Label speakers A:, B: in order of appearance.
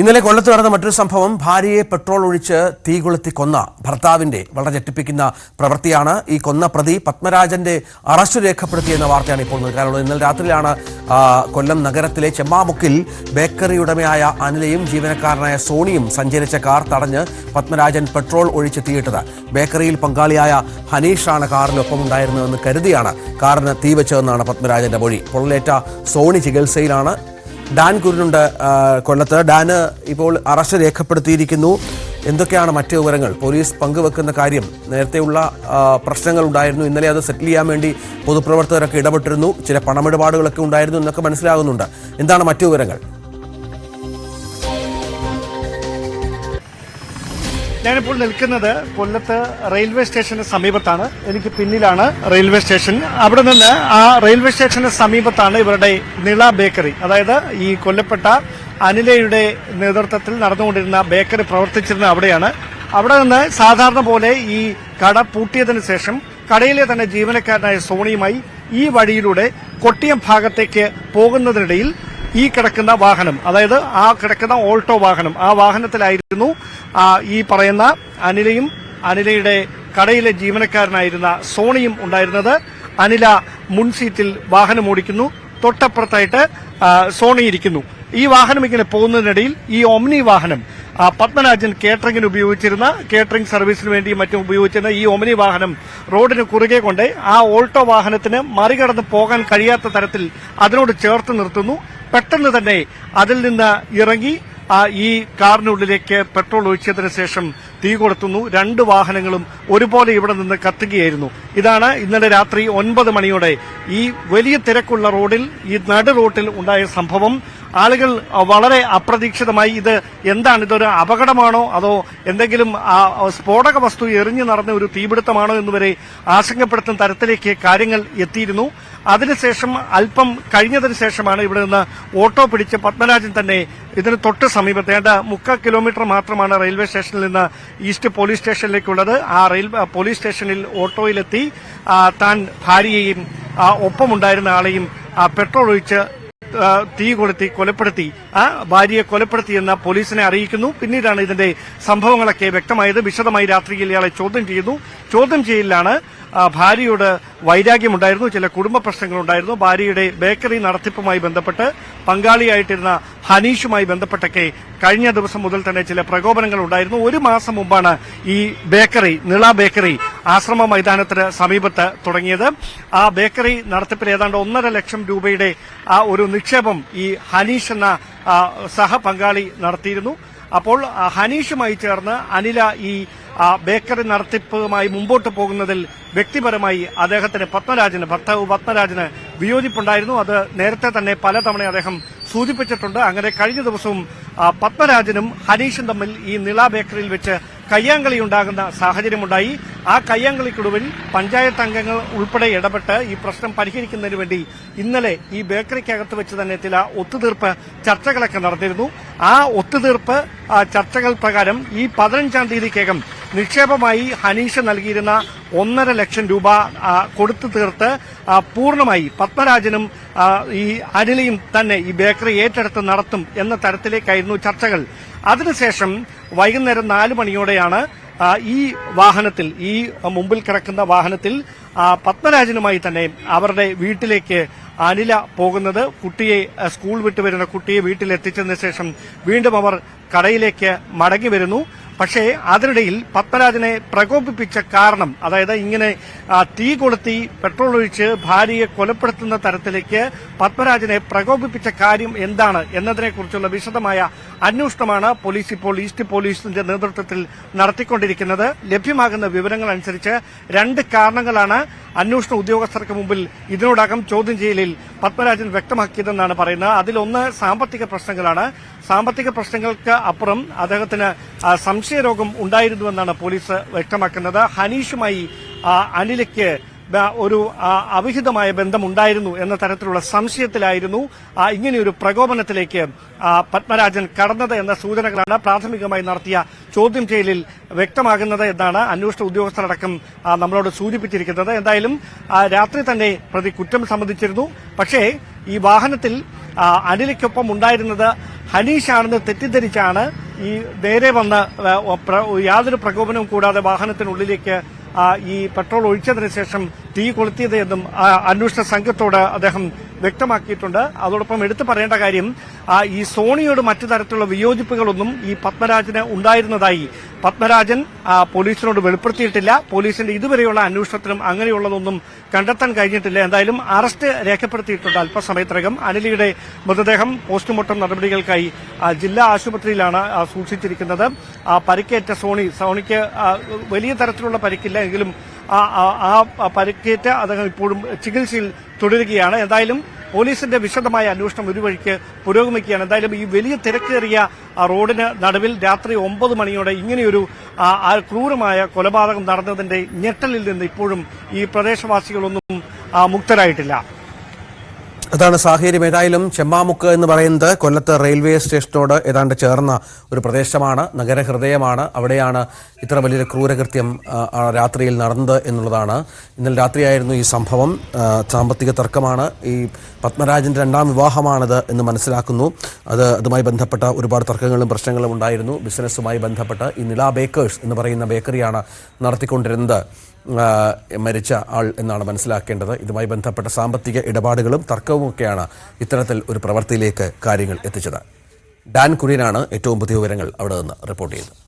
A: ഇന്നലെ കൊല്ലത്ത് നടന്ന മറ്റൊരു സംഭവം ഭാര്യയെ പെട്രോൾ ഒഴിച്ച് തീ കൊളുത്തി കൊന്ന ഭർത്താവിന്റെ വളരെ ഞെട്ടിപ്പിക്കുന്ന പ്രവൃത്തിയാണ് ഈ കൊന്ന പ്രതി പത്മരാജന്റെ അറസ്റ്റ് രേഖപ്പെടുത്തിയെന്ന വാർത്തയാണ് ഇപ്പോൾ നൽകാനുള്ളത്. ഇന്നലെ രാത്രിയിലാണ് കൊല്ലം നഗരത്തിലെ ചെമ്മാമുക്കിൽ ബേക്കറി ഉടമയായ അനിലയും ജീവനക്കാരനായ സോണിയും സഞ്ചരിച്ച കാർ തടഞ്ഞ് പത്മരാജൻ പെട്രോൾ ഒഴിച്ച് തീയിട്ടത്. ബേക്കറിയിൽ പങ്കാളിയായ ഹനീഷാണ് കാറിനൊപ്പം ഉണ്ടായിരുന്നതെന്ന് കരുതിയാണ് കാറിന് തീ വെച്ചതെന്നാണ് പത്മരാജന്റെ മൊഴി. പൊള്ളലേറ്റ സോണി ചികിത്സയിലാണ് ഡാൻ കുരുനുണ്ട് കൊല്ലത്ത്. ഡാന് ഇപ്പോൾ അറസ്റ്റ് രേഖപ്പെടുത്തിയിരിക്കുന്നു. എന്തൊക്കെയാണ് മറ്റ് വിവരങ്ങൾ? പോലീസ് പങ്കുവെക്കുന്ന കാര്യം നേരത്തെയുള്ള പ്രശ്നങ്ങൾ ഉണ്ടായിരുന്നു ഇന്നലെ അത് സെറ്റിൽ ചെയ്യാൻ വേണ്ടി പൊതുപ്രവർത്തകരൊക്കെ ഇടപെട്ടിരുന്നു. ചില പണമിടപാടുകളൊക്കെ ഉണ്ടായിരുന്നു എന്നൊക്കെ മനസ്സിലാകുന്നുണ്ട്. എന്താണ് മറ്റു വിവരങ്ങൾ?
B: ഞാനിപ്പോൾ നിൽക്കുന്നത് കൊല്ലത്ത് റെയിൽവേ സ്റ്റേഷന് സമീപത്താണ്. എനിക്ക് പിന്നിലാണ് റെയിൽവേ സ്റ്റേഷൻ. അവിടെ നിന്ന് ആ റെയിൽവേ സ്റ്റേഷന് സമീപത്താണ് ഇവരുടെ നിള ബേക്കറി. അതായത് ഈ കൊല്ലപ്പെട്ട അനിലയുടെ നേതൃത്വത്തിൽ നടന്നുകൊണ്ടിരുന്ന ബേക്കറി പ്രവർത്തിച്ചിരുന്ന അവിടെയാണ്. അവിടെ നിന്ന് സാധാരണ പോലെ ഈ കട പൂട്ടിയതിനു ശേഷം കടയിലെ തന്നെ ജീവനക്കാരനായ സോണിയുമായി ഈ വഴിയിലൂടെ കൊട്ടിയം ഭാഗത്തേക്ക് പോകുന്നതിനിടയിൽ ഈ കിടക്കുന്ന വാഹനം അതായത് ആ കിടക്കുന്ന ഓൾട്ടോ വാഹനം ആ വാഹനത്തിലായിരുന്നു ഈ പറയുന്ന അനിലയും അനിലയുടെ കടയിലെ ജീവനക്കാരനായിരുന്ന സോണിയും ഉണ്ടായിരുന്നത്. അനില മുൻസീറ്റിൽ വാഹനം ഓടിക്കുന്നു. തൊട്ടപ്പുറത്തായിട്ട് സോണി ഇരിക്കുന്നു. ഈ വാഹനം ഇങ്ങനെ പോകുന്നതിനിടയിൽ ഈ ഒമ്നി വാഹനം പത്മരാജൻ കേറ്ററിംഗിന് ഉപയോഗിച്ചിരുന്ന കേറ്ററിംഗ് സർവീസിന് വേണ്ടി മറ്റും ഉപയോഗിച്ചിരുന്ന ഈ ഒമിനി വാഹനം റോഡിന് കുറുകെ കൊണ്ട് ആ ഓൾട്ടോ വാഹനത്തിന് മറികടന്ന് പോകാൻ കഴിയാത്ത തരത്തിൽ അതിനോട് ചേർത്ത് നിർത്തുന്നു. പെട്ടെന്ന് തന്നെ അതിൽ നിന്ന് ഇറങ്ങി ഈ കാറിനുള്ളിലേക്ക് പെട്രോൾ ഒഴിച്ചതിന് ശേഷം തീ കൊളുത്തുന്നു. രണ്ട് വാഹനങ്ങളും ഒരുപോലെ ഇവിടെ നിന്ന് കത്തുകയായിരുന്നു. ഇതാണ് ഇന്നലെ രാത്രി ഒൻപത് മണിയോടെ ഈ വലിയ തിരക്കുള്ള റോഡിൽ ഈ നടു റോട്ടിൽ ഉണ്ടായ സംഭവം. ആളുകൾ വളരെ അപ്രതീക്ഷിതമായി ഇത് എന്താണ് ഇതൊരു അപകടമാണോ അതോ എന്തെങ്കിലും സ്ഫോടക വസ്തു എറിഞ്ഞു നടന്ന ഒരു തീപിടുത്തമാണോ എന്നുവരെ ആശങ്കപ്പെടുത്തുന്ന തരത്തിലേക്ക് കാര്യങ്ങൾ എത്തിയിരുന്നു. അതിനുശേഷം അല്പം കഴിഞ്ഞതിന് ശേഷമാണ് ഇവിടെ നിന്ന് ഓട്ടോ പിടിച്ച് പത്മരാജൻ തന്നെ ഇതിന് തൊട്ട് സമീപത്ത് ഏണ്ട മുക്ക കിലോമീറ്റർ മാത്രമാണ് റെയിൽവേ സ്റ്റേഷനിൽ നിന്ന് ഈസ്റ്റ് പോലീസ് സ്റ്റേഷനിലേക്കുള്ളത്. ആ റെയിൽ പോലീസ് സ്റ്റേഷനിൽ ഓട്ടോയിലെത്തി താൻ ഭാര്യയെയും ഒപ്പമുണ്ടായിരുന്ന ആളെയും പെട്രോൾ ഒഴിച്ച് തീ കൊളുത്തി കൊലപ്പെടുത്തി. ആ ഭാര്യയെ കൊലപ്പെടുത്തിയെന്ന് പോലീസിനെ അറിയിക്കുന്നു. പിന്നീടാണ് ഇതിന്റെ സംഭവങ്ങളൊക്കെ വ്യക്തമായത്. വിശദമായി രാത്രിയിൽ ഇയാളെ ചോദ്യം ചെയ്യുന്നു. ചോദ്യം ചെയ്യലിലാണ് ഭാര്യയോട് വൈരാഗ്യമുണ്ടായിരുന്നു ചില കുടുംബ പ്രശ്നങ്ങളുണ്ടായിരുന്നു. ഭാര്യയുടെ ബേക്കറി നടത്തിപ്പുമായി ബന്ധപ്പെട്ട് പങ്കാളിയായിട്ടിരുന്ന ഹനീഷുമായി ബന്ധപ്പെട്ടൊക്കെ കഴിഞ്ഞ ദിവസം മുതൽ തന്നെ ചില പ്രകോപനങ്ങൾ ഉണ്ടായിരുന്നു. ഒരു മാസം മുമ്പാണ് ഈ ബേക്കറി നിള ബേക്കറി ആശ്രമ മൈതാനത്തിന് സമീപത്ത് തുടങ്ങിയത്. ആ ബേക്കറി നടത്തിപ്പിൽ ഏതാണ്ട് ഒന്നര ലക്ഷം രൂപയുടെ ആ ഒരു നിക്ഷേപം ഈ ഹനീഷ് എന്ന സഹ സഹപങ്കാളി നടത്തിയിരുന്നു. അപ്പോൾ ഹനീഷുമായി ചേർന്ന് അനില ഈ ബേക്കറി നടത്തിപ്പുമായി മുമ്പോട്ട് പോകുന്നതിൽ വ്യക്തിപരമായി അദ്ദേഹത്തിന് പത്മരാജന് ഭർത്താവ് പത്മരാജന് വിയോജിപ്പുണ്ടായിരുന്നു. അത് നേരത്തെ തന്നെ പലതവണ അദ്ദേഹം സൂചിപ്പിച്ചിട്ടുണ്ട്. അങ്ങനെ കഴിഞ്ഞ ദിവസവും പത്മരാജനും ഹനീഷും തമ്മിൽ ഈ നിള ബേക്കറിയിൽ വെച്ച് കയ്യാങ്കളി ഉണ്ടാകുന്ന സാഹചര്യമുണ്ടായി. ആ കയ്യാങ്കളിക്കൊടുവിൽ പഞ്ചായത്ത് അംഗങ്ങൾ ഉൾപ്പെടെ ഇടപെട്ട് ഈ പ്രശ്നം പരിഹരിക്കുന്നതിന് വേണ്ടി ഇന്നലെ ഈ ബേക്കറിക്കകത്ത് വെച്ച് തന്നെ ചില ഒത്തുതീർപ്പ് ചർച്ചകളൊക്കെ നടന്നിരുന്നു. ആ ഒത്തുതീർപ്പ് ചർച്ചകൾ പ്രകാരം ഈ പതിനഞ്ചാം തീയതിക്കകം നിക്ഷേപമായി ഹനീഷ് നൽകിയിരുന്ന ഒന്നര ലക്ഷം രൂപ കൊടുത്തു തീർത്ത് പൂർണമായി പത്മരാജനും ഈ അനിലയും തന്നെ ഈ ബേക്കറി ഏറ്റെടുത്ത് നടത്തും എന്ന തരത്തിലേക്കായിരുന്നു ചർച്ചകൾ. അതിനുശേഷം വൈകുന്നേരം നാല് മണിയോടെയാണ് ഈ വാഹനത്തിൽ ഈ മുമ്പിൽ കിടക്കുന്ന വാഹനത്തിൽ പത്മരാജനുമായി തന്നെ അവരുടെ വീട്ടിലേക്ക് അനില പോകുന്നത്. കുട്ടിയെ സ്കൂൾ വിട്ടു വരുന്ന കുട്ടിയെ വീട്ടിലെത്തിച്ചതിന് ശേഷം വീണ്ടും അവർ കടയിലേക്ക് മടങ്ങി വരുന്നു. പക്ഷേ അതിനിടയിൽ പത്മരാജനെ പ്രകോപിപ്പിച്ച കാരണം അതായത് ഇങ്ങനെ തീ കൊളുത്തി പെട്രോൾ ഒഴിച്ച് ഭാര്യയെ കൊലപ്പെടുത്തുന്ന തരത്തിലേക്ക് പത്മരാജനെ പ്രകോപിപ്പിച്ച കാര്യം എന്താണ് എന്നതിനെക്കുറിച്ചുള്ള വിശദമായ അന്വേഷണമാണ് പോലീസ് ഇപ്പോൾ ഈസ്റ്റ് പോലീസിന്റെ നേതൃത്വത്തിൽ നടത്തിക്കൊണ്ടിരിക്കുന്നത്. ലഭ്യമാകുന്ന വിവരങ്ങൾ അനുസരിച്ച് രണ്ട് കാരണങ്ങളാണ് അന്വേഷണ ഉദ്യോഗസ്ഥർക്ക് മുമ്പിൽ ഇതിനോടകം ചോദ്യം ചെയ്യലിൽ പത്മരാജൻ വ്യക്തമാക്കിയതെന്നാണ് പറയുന്നത്. അതിലൊന്ന് സാമ്പത്തിക പ്രശ്നങ്ങളാണ്. സാമ്പത്തിക പ്രശ്നങ്ങൾക്ക് അപ്പുറം അദ്ദേഹത്തിന് ആ, സംശയരോഗം ഉണ്ടായിരുന്നുവെന്നാണ് പോലീസ് വ്യക്തമാക്കുന്നത്. ഹനീഷുമായി അനിലയ്ക്ക് ഒരു അവിഹിതമായ ബന്ധമുണ്ടായിരുന്നു എന്ന തരത്തിലുള്ള സംശയത്തിലായിരുന്നു ഇങ്ങനെയൊരു പ്രകോപനത്തിലേക്ക് പത്മരാജൻ കടന്നത് എന്ന സൂചനകളാണ് പ്രാഥമികമായി നടത്തിയ ചോദ്യം ചെയ്യലിൽ വ്യക്തമാകുന്നത് എന്നാണ് അന്വേഷണ ഉദ്യോഗസ്ഥരടക്കം നമ്മളോട് സൂചിപ്പിച്ചിരിക്കുന്നത്. എന്തായാലും രാത്രി തന്നെ പ്രതി കുറ്റം സമ്മതിച്ചിരുന്നു. പക്ഷേ ഈ വാഹനത്തിൽ അനിലയ്ക്കൊപ്പം ഉണ്ടായിരുന്നത് ഹനീഷാണെന്ന് തെറ്റിദ്ധരിച്ചാണ് ഈ നേരെ വന്ന യാതൊരു പ്രകോപനവും കൂടാതെ വാഹനത്തിനുള്ളിലേക്ക് ഈ പെട്രോൾ ഒഴിച്ചതിന് ശേഷം തീ കൊളുത്തിയത് എന്നും അന്വേഷണ സംഘത്തോട് അദ്ദേഹം വ്യക്തമാക്കിയിട്ടുണ്ട്. അതോടൊപ്പം എടുത്തു പറയേണ്ട കാര്യം ഈ സോണിയോട് മറ്റു തരത്തിലുള്ള വിയോജിപ്പുകളൊന്നും ഈ പത്മരാജന് ഉണ്ടായിരുന്നതായി പത്മരാജൻ പോലീസിനോട് വെളിപ്പെടുത്തിയിട്ടില്ല. പോലീസിന്റെ ഇതുവരെയുള്ള അന്വേഷണത്തിലും അങ്ങനെയുള്ളതൊന്നും കണ്ടെത്താൻ കഴിഞ്ഞിട്ടില്ല. എന്തായാലും അറസ്റ്റ് രേഖപ്പെടുത്തിയിട്ടുണ്ട് അല്പസമയത്തിനകം. അനിലിയുടെ മൃതദേഹം പോസ്റ്റ്മോർട്ടം നടപടികൾക്കായി ജില്ലാ ആശുപത്രിയിലാണ് സൂക്ഷിച്ചിരിക്കുന്നത്. പരിക്കേറ്റ സോണി സോണിക്ക് വലിയ തരത്തിലുള്ള പരിക്കില്ല. എങ്കിലും ആ പരിക്കേറ്റ് അദ്ദേഹം ഇപ്പോഴും ചികിത്സയിൽ തുടരുകയാണ്. എന്തായാലും പോലീസിന്റെ വിശദമായ അന്വേഷണം ഒരു വഴിക്ക് പുരോഗമിക്കുകയാണ്. എന്തായാലും ഈ വലിയ തിരക്കേറിയ റോഡിന് നടുവിൽ രാത്രി ഒമ്പത് മണിയോടെ ഇങ്ങനെയൊരു ക്രൂരമായ കൊലപാതകം നടന്നതിന്റെ ഞെട്ടലിൽ നിന്ന് ഇപ്പോഴും ഈ പ്രദേശവാസികളൊന്നും മുക്തരായിട്ടില്ല.
A: അതാണ് സാഹചര്യം ഏതായാലും ചെമ്മാമുക്ക് എന്ന് പറയുന്നത് കൊല്ലത്ത് റെയിൽവേ സ്റ്റേഷനോട് ഏതാണ്ട് ചേർന്ന ഒരു പ്രദേശമാണ്. നഗരഹൃദയമാണ്. അവിടെയാണ് ഇത്ര വലിയൊരു ക്രൂരകൃത്യം രാത്രിയിൽ നടന്നത് എന്നുള്ളതാണ്. ഇന്നലെ രാത്രിയായിരുന്നു ഈ സംഭവം. സാമ്പത്തിക തർക്കമാണ്. ഈ പത്മരാജന്റെ രണ്ടാം വിവാഹമാണിത് എന്ന് മനസ്സിലാക്കുന്നു. അത് അതുമായി ബന്ധപ്പെട്ട ഒരുപാട് തർക്കങ്ങളും പ്രശ്നങ്ങളും ഉണ്ടായിരുന്നു. ബിസിനസ്സുമായി ബന്ധപ്പെട്ട് ഈ നില ബേക്കേഴ്സ് എന്ന് പറയുന്ന ബേക്കറിയാണ് നടത്തിക്കൊണ്ടിരുന്നത്. മരിച്ച ആൾ എന്നാണ് മനസ്സിലാക്കേണ്ടത്. ഇതുമായി ബന്ധപ്പെട്ട സാമ്പത്തിക ഇടപാടുകളും തർക്കവുമൊക്കെയാണ് ഇത്തരത്തിൽ ഒരു പ്രവൃത്തിയിലേക്ക് കാര്യങ്ങൾ എത്തിച്ചത്. ഡാൻ കുര്യനാണ് ഏറ്റവും പുതിയ വിവരങ്ങൾ അവിടെ നിന്ന് റിപ്പോർട്ട് ചെയ്തത്